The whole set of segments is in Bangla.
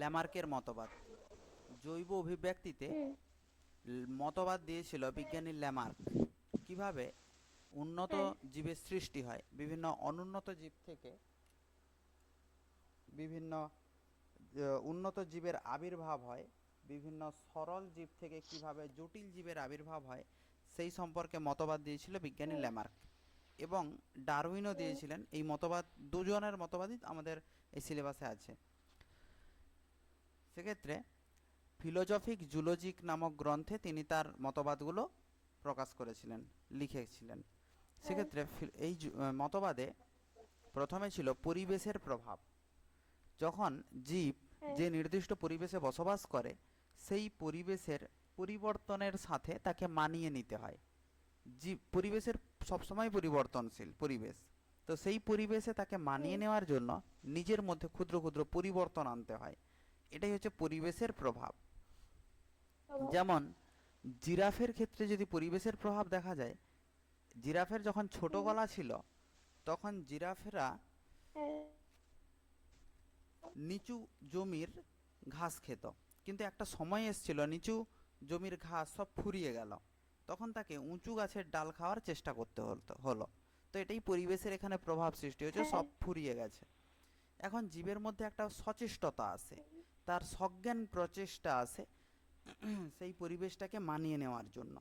ল্যামার্কের মতবাদ। জৈব অভিব্যক্তিতে মতবাদ দিয়েছিল বিজ্ঞানী ল্যামার্ক। কীভাবে? উন্নত। জীবের সৃষ্টি হয়। বিভিন্ন অনুন্নত জীব থেকে বিভিন্ন উন্নত জীবের আবির্ভাব হয়। বিভিন্ন সরল জীব থেকে কীভাবে জটিল জীবের আবির্ভাব হয় সেই সম্পর্কে মতবাদ দিয়েছিল বিজ্ঞানী ল্যামার্ক। এবং ডারউইনও দিয়েছিলেন। এই মতবাদ দুজনের মতবাদই আমাদের এই সিলেবাসে আছে। সেক্ষেত্রে ফিলোজফিক জুলজিক নামক গ্রন্থে তিনি তার মতবাদগুলো প্রকাশ করেছিলেন লিখেছিলেন। সেক্ষেত্রে এই মতবাদে প্রথমে ছিল পরিবেশের প্রভাব। যখন জীব হ্যাঁ। যে নির্দিষ্ট পরিবেশে বসবাস করে সেই পরিবেশের পরিবর্তনের সাথে তাকে মানিয়ে নিতে হয়। জীব পরিবেশের সবসময় পরিবর্তনশীল পরিবেশ। তো সেই পরিবেশে তাকে মানিয়ে নেওয়ার জন্য নিজের মধ্যে ক্ষুদ্র ক্ষুদ্র পরিবর্তন আনতে হয়। এটাই হচ্ছে পরিবেশের প্রভাব। যেমন জিরাফের ক্ষেত্রে যদি পরিবেশের প্রভাব দেখা যায় জিরাফের যখন ছোট গলা ছিল তখন জিরাফেরা হ্যাঁ, নিচু জমির ঘাস খেত। কিন্তু একটা সময় এসেছিল নিচু জমির ঘাস সব ফুরিয়ে গেল। তখন তাকে উঁচু গাছের ডাল খাওয়ার চেষ্টা করতে হতো হলো। তো এটাই পরিবেশের এখানে প্রভাব সৃষ্টি হয়েছে হ্যাঁ। সব ফুরিয়ে গেছে। এখন জীবের মধ্যে একটা সচেষ্টতা আসে তার সজ্ঞান প্রচেষ্টা আসে সেই পরিবেশটাকে মানিয়ে নেওয়ার জন্য।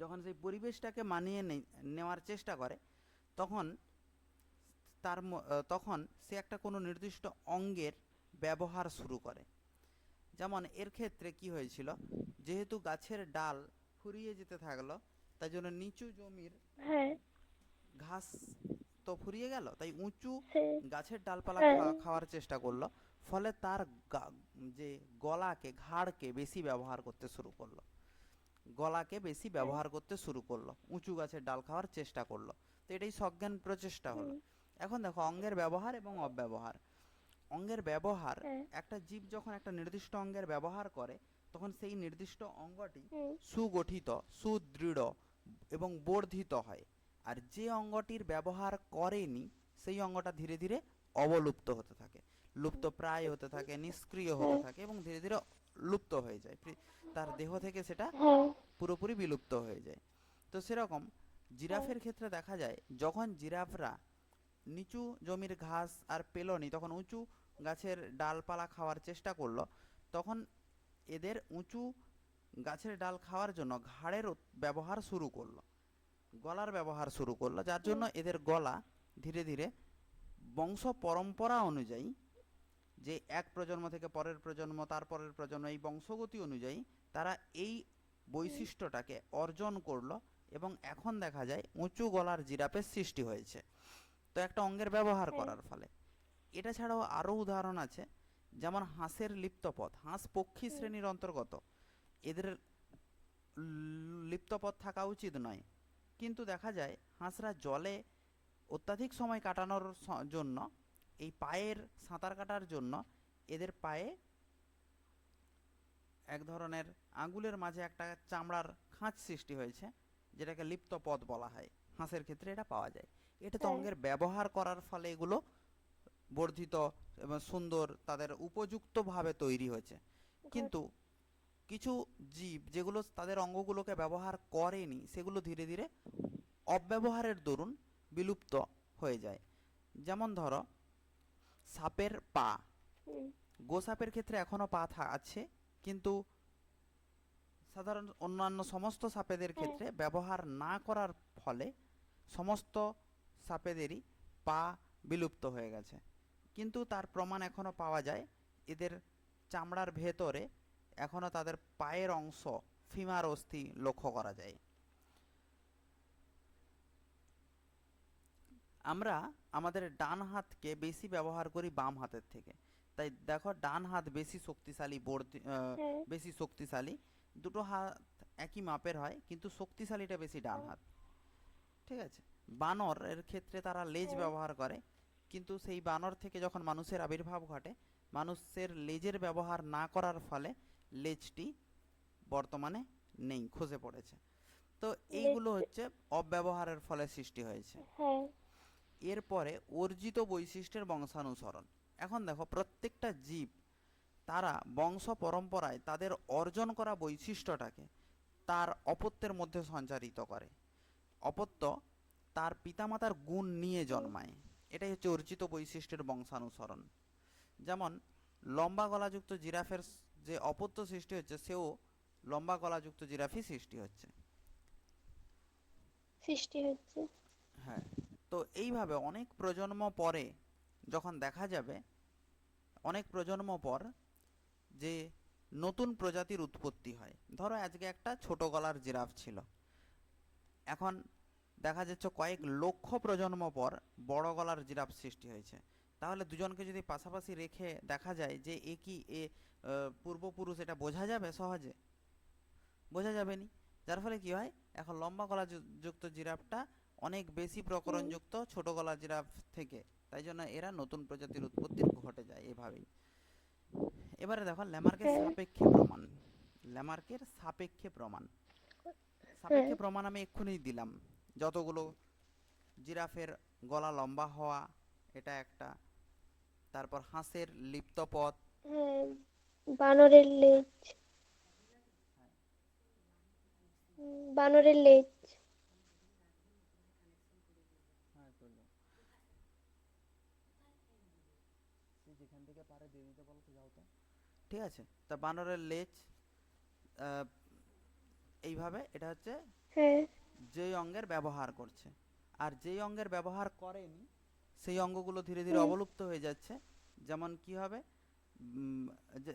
যখন সেই পরিবেশটাকে মানিয়ে নেওয়ার চেষ্টা করে তখন তার তখন সে একটা কোনো নির্দিষ্ট অঙ্গের ব্যবহার শুরু করে। যেমন এর ক্ষেত্রে কি হয়েছিল যেহেতু গাছের ডাল ফুরিয়ে যেতে থাকল তাই জন্য নিচু জমির হ্যাঁ। ঘাস তো ফুরিয়ে গেল তাই উঁচু গাছের ডালপালা হ্যাঁ। খাওয়ার চেষ্টা করল। ফলে তার যে গলাকে ঘাড়কে বেশি ব্যবহার করতে শুরু করল। গলাকে বেশি ব্যবহার করতে শুরু করল। উঁচু গাছের ডাল খাওয়ার চেষ্টা করল। তো এটাই সজ্ঞান প্রচেষ্টা হলো। এখন দেখো অঙ্গের ব্যবহার এবং অব্যবহার। অঙ্গের ব্যবহার হ্যাঁ। একটা জীব যখন একটা নির্দিষ্ট অঙ্গের ব্যবহার করে তখন সেই নির্দিষ্ট অঙ্গটি সুগঠিত সুদৃঢ় এবং বর্ধিত হয়। আর যে অঙ্গটির ব্যবহার করেনি সেই অঙ্গটা ধীরে ধীরে অবলুপ্ত হতে থাকে লুপ্ত প্রায় হতে থাকে নিষ্ক্রিয় হতে হ্যাঁ। থাকে এবং ধীরে ধীরে লুপ্ত হয়ে যায়। তার দেহ থেকে সেটা হ্যাঁ। পুরোপুরি বিলুপ্ত হয়ে যায়। তো সেরকম জিরাফের ক্ষেত্রে দেখা যায় যখন জিরাফরা নিচু জমির ঘাস আর পেলনি তখন উঁচু গাছের ডালপালা খাওয়ার চেষ্টা করল তখন এদের উঁচু গাছের ডাল খাওয়ার জন্য ঘাড়ের ব্যবহার শুরু করল। গলার ব্যবহার শুরু করল যার জন্য এদের গলা ধীরে ধীরে বংশ পরম্পরা অনুযায়ী যে এক প্রজন্ম থেকে পরের প্রজন্ম তার পরের প্রজন্ম এই বংশগতি অনুযায়ী তারা এই বৈশিষ্ট্যটাকে অর্জন করল এবং এখন দেখা যায় উঁচু গলার জিরাফের সৃষ্টি হয়েছে। তো একটা অঙ্গের ব্যবহার হ্যাঁ। করার ফলে। এটা ছাড়াও আরও উদাহরণ আছে যেমন হাঁসের লিপ্তপথ। হাঁস পক্ষী শ্রেণির অন্তর্গত। এদের লিপ্তপথ থাকা উচিত নয়। কিন্তু দেখা যায় হাঁসরা জলে অত্যাধিক সময় কাটানোর জন্য এই পায়ের সাঁতার কাটার জন্য এদের পায়ে এক ধরনের আঙ্গুলের মাঝে একটা চামড়ার খাঁচ সৃষ্টি হয়েছে যেটাকে লিপ্ত পথ বলা হয়। হাঁসের ক্ষেত্রে এটা পাওয়া যায়। এটা তো হ্যাঁ। অঙ্গের ব্যবহার করার ফলে এগুলো বর্ধিত এবং সুন্দর তাদের উপযুক্তভাবে তৈরি হয়েছে। কিন্তু কিছু জীব যেগুলো তাদের অঙ্গগুলোকে ব্যবহার করেনি সেগুলো ধীরে ধীরে অব্যবহারের দরুন বিলুপ্ত হয়ে যায়। যেমন ধরো সাপের পা। গোসাপের ক্ষেত্রে এখনও পা আছে কিন্তু সাধারণ অন্যান্য সমস্ত সাপেদের ক্ষেত্রে ব্যবহার না করার ফলে সমস্ত সাপেদেরই পা বিলুপ্ত হয়ে গেছে। কিন্তু তার প্রমাণ এখনও পাওয়া যায় এদের চামড়ার ভেতরে এখনও তাদের পায়ের অংশ ফিমার অস্থি লক্ষ্য করা যায়। আমরা আমাদের ডান হাতকে বেশি ব্যবহার করি বাম হাতের থেকে। তাই দেখো ডান হাত বেশি শক্তিশালী বেশি শক্তিশালী। দুটো হাত একই মাপের হয় কিন্তু শক্তিশালীটা বেশি ডান হাত। ঠিক আছে? বানর এর ক্ষেত্রে তারা লেজ। ব্যবহার করে কিন্তু সেই বানর থেকে যখন মানুষের আবির্ভাব ঘটে মানুষের লেজের ব্যবহার না করার ফলে লেজটি বর্তমানে নেই খসে পড়েছে। তো এইগুলো হচ্ছে অব্যবহারের ফলে সৃষ্টি হয়েছে। হ্যাঁ। এরপরে অর্জিত বৈশিষ্ট্যের বংশানুসরণ। এখন দেখো প্রত্যেকটা জীব তারা বংশ পরম্পরায় তাদের অর্জন করা বৈশিষ্ট্যটাকে তার অপত্যের মধ্যে সঞ্চারিত করে। অপত্য তার পিতামাতার গুণ নিয়ে জন্মায়। এটাই হচ্ছে অর্জিত বৈশিষ্ট্যের বংশানুসরণ। যেমন লম্বা গলাযুক্ত জিরাফের যে অপত্য সৃষ্টি হচ্ছে সেও লম্বা গলাযুক্ত জিরাফই সৃষ্টি হচ্ছে। সৃষ্টি হচ্ছে। হ্যাঁ তো এইভাবে অনেক প্রজন্ম পরে যখন দেখা যাবে অনেক প্রজন্ম পর যে নতুন প্রজাতির উৎপত্তি হয়। ধরো আজকে একটা ছোট গলার জিরাফ ছিল। এখন দেখা যাচ্ছে কয়েক লক্ষ প্রজন্ম পর বড় গলার জিরাফ সৃষ্টি হয়েছে। তাহলে দুজনকে যদি পাশাপাশি রেখে দেখা যায় যে এ কি এ পূর্বপুরুষ এটা বোঝা যাবে সহজে? বোঝা যাবে নি যার ফলে কি হয়? এখন লম্বা গলা যুক্ত জিরাফটা অনেক বেশি প্রকরণযুক্ত ছোট গলা জিরাফ থেকে। তাই জন্য এরা নতুন প্রজাতির উৎপত্তি ঘটে যায় এভাবেই। এবারে দেখো ল্যামার্কের হ্যাঁ। সাপেক্ষে প্রমাণ। ল্যামার্কের সাপেক্ষে প্রমাণ। সাপেক্ষে প্রমাণ আমি এক্ষুনি দিলাম। যতগুলো জিরাফের গলা লম্বা হওয়া এটা একটা। তারপর হাঁসের লিপ্ত পথ। হ্যাঁ বানরের লেজ। বানরের লেজ। ঠিক আছে তা বানরের লেজ আহ, এইভাবে এটা হচ্ছে হ্যাঁ। যেই অঙ্গের ব্যবহার করছে। আর যেই অঙ্গের ব্যবহার করেনি সেই অঙ্গগুলো ধীরে ধীরে অবলুপ্ত হয়ে যাচ্ছে। যেমন কি হবে?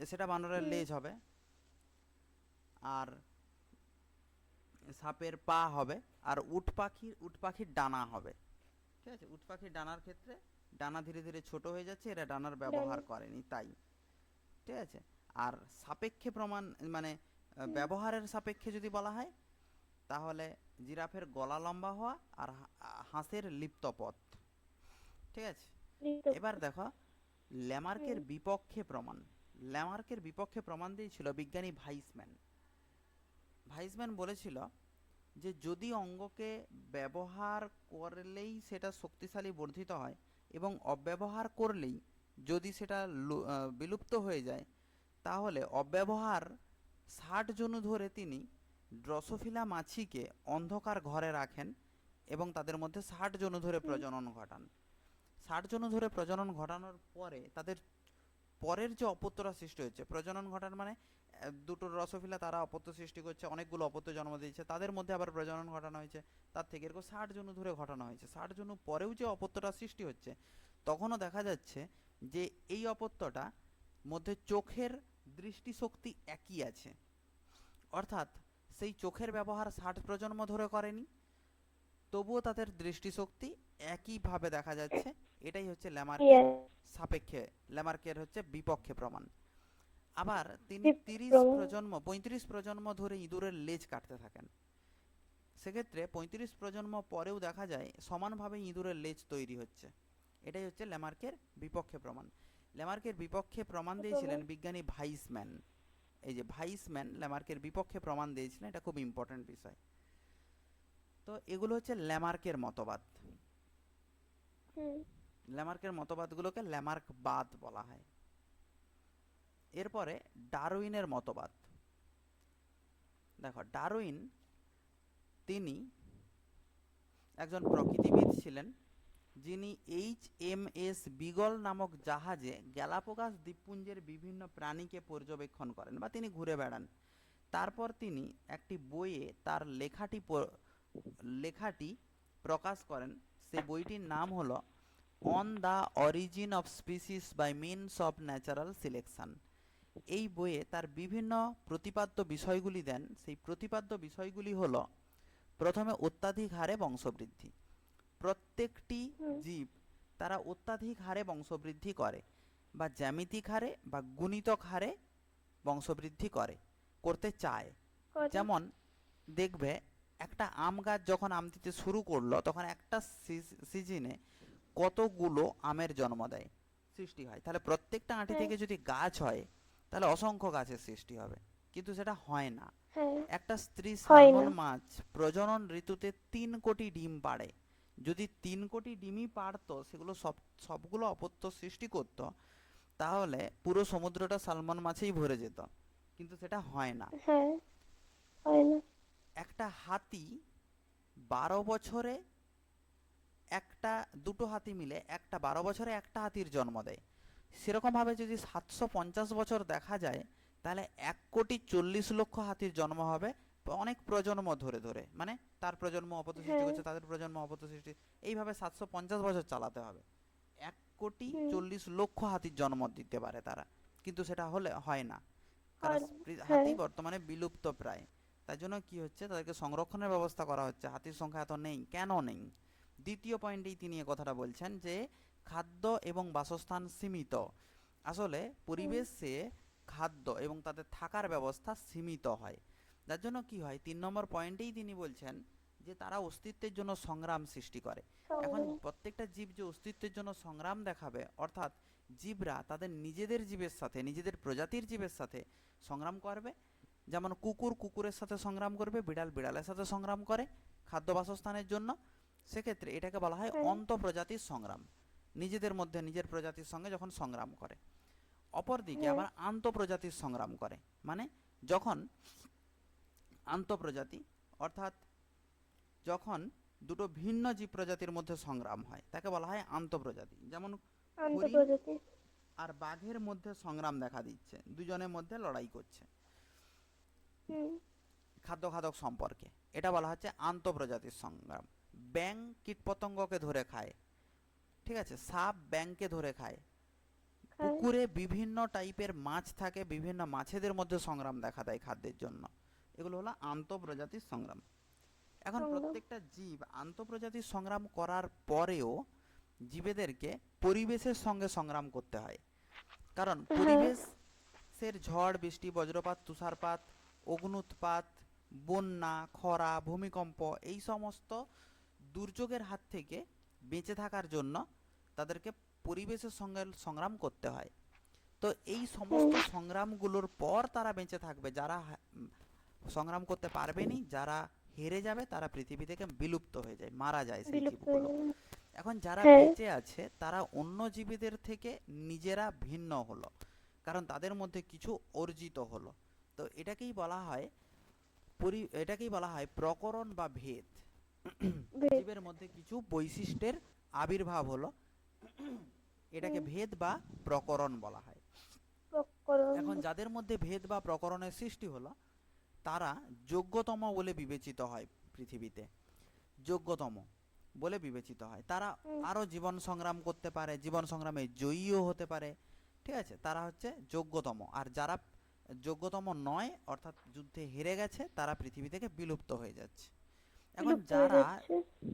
সেটা বানরের লেজ হবে। আর সাপের পা হবে। আর উট পাখির উট পাখির ডানা হবে। ঠিক আছে? উট পাখির ডানার ক্ষেত্রে ডানা ধীরে ধীরে ছোট হয়ে যাচ্ছে। এরা ডানার ব্যবহার করেনি তাই। ঠিক আছে? আর সাপেক্ষে প্রমাণ মানে ব্যবহারের সাপেক্ষে যদি বলা হয় তাহলে জিরাফের গলা লম্বা হওয়া আর হাঁসের লিপ্ত পথ। ঠিক আছে? এবার দেখো ল্যামার্কের বিপক্ষে প্রমাণ। ল্যামার্কের বিপক্ষে প্রমাণ দিয়েছিল বিজ্ঞানী ভাইসম্যান ভাইসম্যান বলেছিল যে যদি অঙ্গকে ব্যবহার করলেই সেটা শক্তিশালী বর্ধিত হয় এবং অব্যবহার করলেই যদি সেটা বিলুপ্ত হয়ে যায় তাহলে অব্যবহার ষাট জনু ধরে তিনি ড্রসোফিলা মাছিকে অন্ধকার ঘরে রাখেন এবং তাদের মধ্যে ষাট জনু ধরে প্রজনন ঘটান। ষাট জনু ধরে প্রজনন ঘটানোর পরে তাদের পরের যে অপত্যরা সৃষ্টি হচ্ছে প্রজনন ঘটান মানে দুটো রসফিলা তারা অপত্য সৃষ্টি করছে, অনেকগুলো অপত্য জন্ম দিয়েছে, তাদের মধ্যে আবার প্রজনন ঘটানো হয়েছে, তার থেকে এরকম ষাট জনু ধরে ঘটানো হয়েছে। ষাট জনু পরেও যে অপত্যটা সৃষ্টি হচ্ছে, তখনও দেখা যাচ্ছে যে এই অপত্যটা মধ্যে চোখের দৃষ্টিশক্তি একই আছে। অর্থাৎ সেই চোখের ব্যবহার ষাট প্রজন্ম ধরে করেনি তবুও তাদের দৃষ্টিশক্তি একইভাবে দেখা যাচ্ছে। এটাই হচ্ছে ল্যামার্কের সাপেক্ষে ল্যামার্কের হচ্ছে বিপক্ষে প্রমাণ। আবার তিনি তিরিশ। প্রজন্ম পঁয়ত্রিশ প্রজন্ম ধরে ইঁদুরের লেজ কাটতে থাকেন। সেক্ষেত্রে পঁয়ত্রিশ প্রজন্ম পরেও দেখা যায় সমানভাবে ইঁদুরের লেজ তৈরি হচ্ছে। এটাই হচ্ছে ল্যামার্কের বিপক্ষে প্রমাণ। ল্যামার্কের বিপক্ষে প্রমাণ দিয়েছিলেন বিজ্ঞানী ভাইসম্যান। এই যে ভাইসম্যান ল্যামার্কের বিপক্ষে প্রমাণ দিয়েছিলেন এটা খুব ইম্পর্ট্যান্ট বিষয়। তো এগুলো হচ্ছে ল্যামার্কের মতবাদ। ল্যামার্কের মতবাদগুলোকে ল্যামার্কবাদ বলা হয়। এরপরে ডারউইনের মতবাদ। দেখো ডারউইন তিনি একজন প্রকৃতিবিদ ছিলেন যিনি এইচ এম এস বিগল নামক জাহাজে গ্যালাপোগাস দ্বীপপুঞ্জের বিভিন্ন প্রাণীকে পর্যবেক্ষণ করেন বা তিনি ঘুরে বেড়ান। তারপর তিনি একটি বইয়ে তার লেখাটি লেখাটি প্রকাশ করেন সেই বইটির নাম হলো on the origin of species by means of natural selection এই বইয়ে তার বিভিন্ন প্রতিপাদ্য বিষয়গুলি দেন। সেই প্রতিপাদ্য বিষয়গুলি হলো প্রথমে অত্যাধিক হারে বংশবৃদ্ধি। প্রত্যেকটি জীব তারা অত্যাধিক হারে বংশবৃদ্ধি করে বা জ্যামিতিক হারে বা গুণিতক হারে বংশবৃদ্ধি করে করতে চায়। যেমন দেখবে একটা আম গাছ যখন আম দিতে শুরু করল তখন একটা সিজনে কতগুলো আমের জন্ম দেয়? সৃষ্টি হয়। তাহলে প্রত্যেকটা আঁটি হ্যাঁ। থেকে যদি গাছ হয় তাহলে অসংখ্য গাছের সৃষ্টি হবে। কিন্তু সেটা হয় না। হ্যাঁ। একটা স্ত্রী হয় মাছ প্রজনন ঋতুতে তিন কোটি ডিম পাড়ে। যদি তিন কোটি ডিমই পারতো সেগুলো সব সবগুলো অপত্য সৃষ্টি করতো তাহলে পুরো সমুদ্রটা সালমন মাছেই ভরে যেত। কিন্তু সেটা হয় না। হ্যাঁ হয় না। একটা হাতি বারো বছরে একটা দুটো হাতি মিলে একটা বারো বছরে একটা হাতির জন্ম দেয়। সেরকমভাবে যদি সাতশো পঞ্চাশ বছর দেখা যায় তাহলে এক কোটি চল্লিশ লক্ষ হাতির জন্ম হবে অনেক প্রজন্ম ধরে ধরে। মানে তার প্রজন্ম অপত্য সৃষ্টি হ্যাঁ। করছে তাদের প্রজন্ম অপত্য সৃষ্টি। এইভাবে সাতশো পঞ্চাশ বছর চালাতে হবে। এক কোটি চল্লিশ লক্ষ হাতির জন্ম দিতে পারে তারা। কিন্তু সেটা হলে হয় না। কারণ হয় হ্যাঁ। হাতি বর্তমানে বিলুপ্ত প্রায়। তাই জন্য কি হচ্ছে? তাদেরকে সংরক্ষণের ব্যবস্থা করা হচ্ছে। হাতির সংখ্যা এত নেই। কেন নেই? দ্বিতীয় পয়েন্টেই তিনি এ কথাটা বলছেন যে খাদ্য এবং বাসস্থান সীমিত। আসলে পরিবেশে খাদ্য এবং তাদের থাকার ব্যবস্থা সীমিত হয়। যার জন্য কি হয়? তিন নম্বর পয়েন্টেই তিনি বলছেন যে তারা অস্তিত্বের জন্য সংগ্রাম সৃষ্টি করে। এখন প্রত্যেকটা জীব যে অস্তিত্বের জন্য সংগ্রাম দেখাবে অর্থাৎ জীবরা তাদের নিজেদের জীবের সাথে নিজেদের প্রজাতির জীবের সাথে সংগ্রাম করবে যেমন কুকুর কুকুরের সাথে সংগ্রাম করবে বিড়াল বিড়ালের সাথে সংগ্রাম করে খাদ্য বাসস্থানের জন্য। সেক্ষেত্রে এটাকে বলা হয় হ্যাঁ। অন্তঃপ্রজাতির সংগ্রাম। নিজেদের মধ্যে নিজের প্রজাতির সঙ্গে যখন সংগ্রাম করে। অপরদিকে হ্যাঁ। আবার আন্তঃপ্রজাতির সংগ্রাম করে। মানে যখন আন্তঃপ্রজাতি অর্থাৎ যখন দুটো ভিন্ন জীব প্রজাতির মধ্যে সংগ্রাম হয় তাকে বলা হয় আন্তঃপ্রজাতি। যেমন আর বাঘের মধ্যে সংগ্রাম দেখা দিচ্ছে। দুজনের মধ্যে লড়াই করছে। খাদ্য খাদক সম্পর্কে। এটা বলা হচ্ছে আন্তঃপ্রজাতির সংগ্রাম। ব্যাং কীটপতঙ্গকে ধরে খায়। ঠিক আছে? সাপ ব্যাংকে ধরে খায়। পুকুরে বিভিন্ন টাইপের মাছ থাকে বিভিন্ন মাছেদের মধ্যে সংগ্রাম দেখা দেয় খাদ্যের জন্য। এগুলো হলো আন্তঃপ্রজাতির সংগ্রাম। এখন প্রত্যেকটা জীব আন্তঃপ্রজাতির সংগ্রাম করার পরেও জীবেদেরকে পরিবেশের সঙ্গে সংগ্রাম করতে হয়। কারণ হ্যাঁ। পরিবেশের ঝড় বৃষ্টি বজ্রপাত তুষারপাত অগ্নুৎপাত বন্যা খরা ভূমিকম্প এই সমস্ত দুর্যোগের হাত থেকে বেঁচে থাকার জন্য তাদেরকে পরিবেশের সঙ্গে সংগ্রাম করতে হয়। তো এই সমস্ত সংগ্রামগুলোর পর তারা বেঁচে থাকবে যারা সংগ্রাম করতে পারবেনি যারা হেরে যাবে তারা পৃথিবী থেকে বিলুপ্ত হয়ে যায় মারা যায় সেই জীবগুলো। এখন যারা হ্যাঁ। বেঁচে আছে তারা অন্য জীবীদের থেকে নিজেরা ভিন্ন হলো কারণ তাদের মধ্যে কিছু অর্জিত হলো। তো এটাকেই বলা হয় পরি এটাকেই বলা হয় প্রকরণ বা ভেদ। জীবের মধ্যে কিছু বৈশিষ্ট্যের আবির্ভাব হলো এটাকে ভেদ বা প্রকরণ বলা হয়। এখন যাদের মধ্যে ভেদ বা প্রকরণের সৃষ্টি হলো তারা যোগ্যতম বলে বিবেচিত হয় পৃথিবীতে। যোগ্যতম বলে বিবেচিত হয়। তারা হুম। আরও জীবন সংগ্রাম করতে পারে জীবন সংগ্রামে জয়ীও হতে পারে। ঠিক আছে? তারা হচ্ছে যোগ্যতম। আর যারা যোগ্যতম নয় অর্থাৎ যুদ্ধে হেরে গেছে তারা পৃথিবী থেকে বিলুপ্ত হয়ে যাচ্ছে। এখন যারা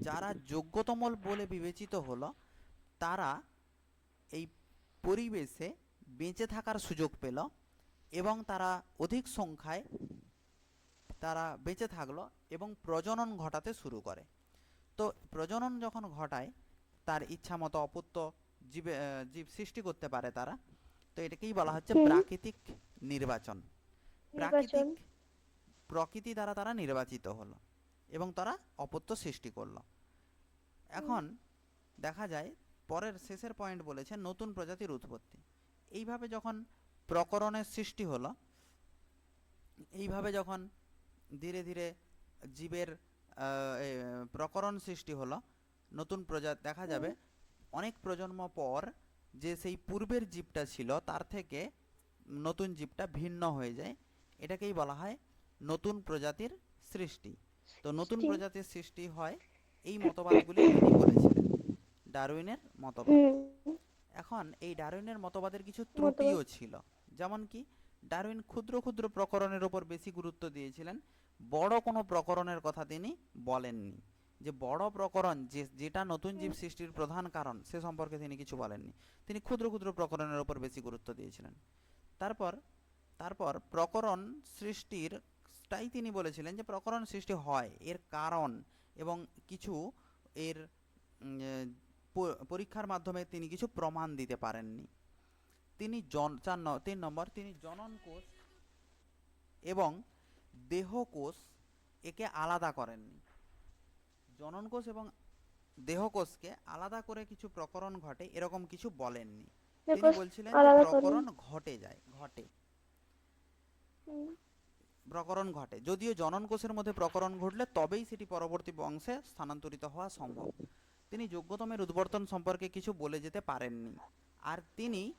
যারা যোগ্যতম বলে বিবেচিত হলো তারা এই পরিবেশে বেঁচে থাকার সুযোগ পেল এবং তারা অধিক সংখ্যায় তারা বেঁচে থাকল এবং প্রজনন ঘটাতে শুরু করে। তো প্রজনন যখন ঘটায় তার ইচ্ছা মতো অপুত্র জীবে জীব সৃষ্টি করতে পারে তারা। তো এটাকেই বলা হচ্ছে প্রাকৃতিক নির্বাচন। প্রাকৃতিক প্রকৃতি দ্বারা তারা নির্বাচিত হলো এবং তারা অপত্য সৃষ্টি করল। এখন দেখা যায় পরের শেষের পয়েন্ট বলেছে নতুন প্রজাতির উৎপত্তি। এইভাবে যখন প্রকরণের সৃষ্টি হলো এইভাবে যখন ধীরে ধীরে জীবের প্রকরণ সৃষ্টি হলো নতুন প্রজাতি দেখা যাবে অনেক প্রজন্ম পর যে সেই পূর্বের জীবটা ছিল তার থেকে নতুন জীবটা ভিন্ন হয়ে যায়। এটাকেই বলা হয় নতুন প্রজাতির সৃষ্টি। তো নতুন প্রজাতির সৃষ্টি হয় এই মতবাদগুলি তিনি বলেছিলেন ডারউইনের মতবাদ। এখন এই ডারউইনের মতবাদের কিছু ত্রুটিও ছিল। যেমন কি ডারউইন ক্ষুদ্র ক্ষুদ্র প্রকরণের উপর বেশি গুরুত্ব দিয়েছিলেন। বড় কোনো প্রকরণের কথা তিনি বলেননি। যে বড় প্রকরণ যে যেটা নতুন জীব সৃষ্টির প্রধান কারণ সে সম্পর্কে তিনি কিছু বলেননি। তিনি ক্ষুদ্র ক্ষুদ্র প্রকরণের উপর বেশি গুরুত্ব দিয়েছিলেন। তারপর তারপর প্রকরণ সৃষ্টির, তাই তিনি বলেছিলেন যে প্রকরণ সৃষ্টি হয়, এর কারণ এবং কিছু এর পরীক্ষার মাধ্যমে তিনি কিছু প্রমাণ দিতে পারেননি। তিনি জন, চার তিন নম্বর, তিনি জনন কোষ এবং দেহকোষ একে আলাদা করেননি। জনন কোষ এবং দেহকোষকে আলাদা করে কিছু প্রকরণ ঘটে, এরকম কিছু বলেননি। তিনি বলছিলেন। প্রকরণ ঘটে যায় ঘটে। প্রকরণ ঘটে। যদিও জনন কোষের মধ্যে প্রকরণ ঘটলে তবেই সেটি পরবর্তী বংশে স্থানান্তরিত হওয়া সম্ভব। তিনি যোগ্যতমের উদ্বর্তন সম্পর্কে কিছু বলে যেতে পারেননি। আর তিনি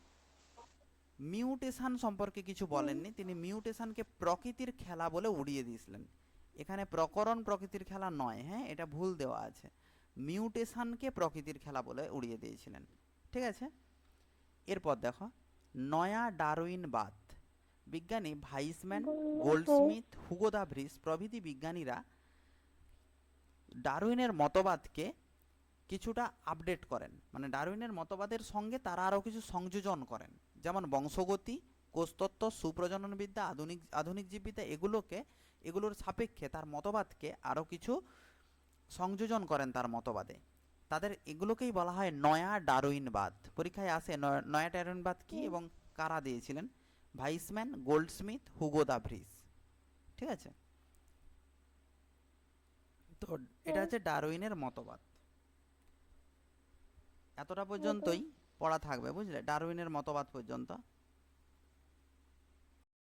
মিউটেশন সম্পর্কে কিছু বলেননি। তিনি মিউটেশনকে প্রকৃতির খেলা বলে উড়িয়ে দিয়েছিলেন। এখানে প্রকরণ প্রকৃতির খেলা নয় হ্যাঁ এটা ভুল দেওয়া আছে। মিউটেশনকে প্রকৃতির খেলা বলে উড়িয়ে দিয়েছিলেন। ঠিক আছে? এরপর দেখো নয়া ডারউইনবাদ বিজ্ঞানী Weismann Goldschmidt Hugo de Vries প্রভৃতি বিজ্ঞানীরা ডারউইনের মতবাদকে কিছুটা আপডেট করেন। মানে ডারউইনের মতবাদের সঙ্গে তারা আরও কিছু সংযোজন করেন। যেমন বংশগতি কোষতত্ত্ব সুপ্রজননবিদ্যা আধুনিক আধুনিক জীববিদ্যা এগুলোকে এগুলোর সাপেক্ষে তার মতবাদকে আরও কিছু সংযোজন করেন তার মতবাদে। তাদের এগুলোকেই বলা হয় নয়া ডারউইনবাদ। পরীক্ষায় আসে নয়া- ডারউইনবাদ কি এবং কারা দিয়েছিলেন? Weismann Goldschmidt Hugo de Vries ঠিক আছে? তো এটা হচ্ছে ডারউইনের মতবাদ। এতটা পর্যন্তই পড়া থাকবে বুঝলে? ডারউইনের মতবাদ পর্যন্ত।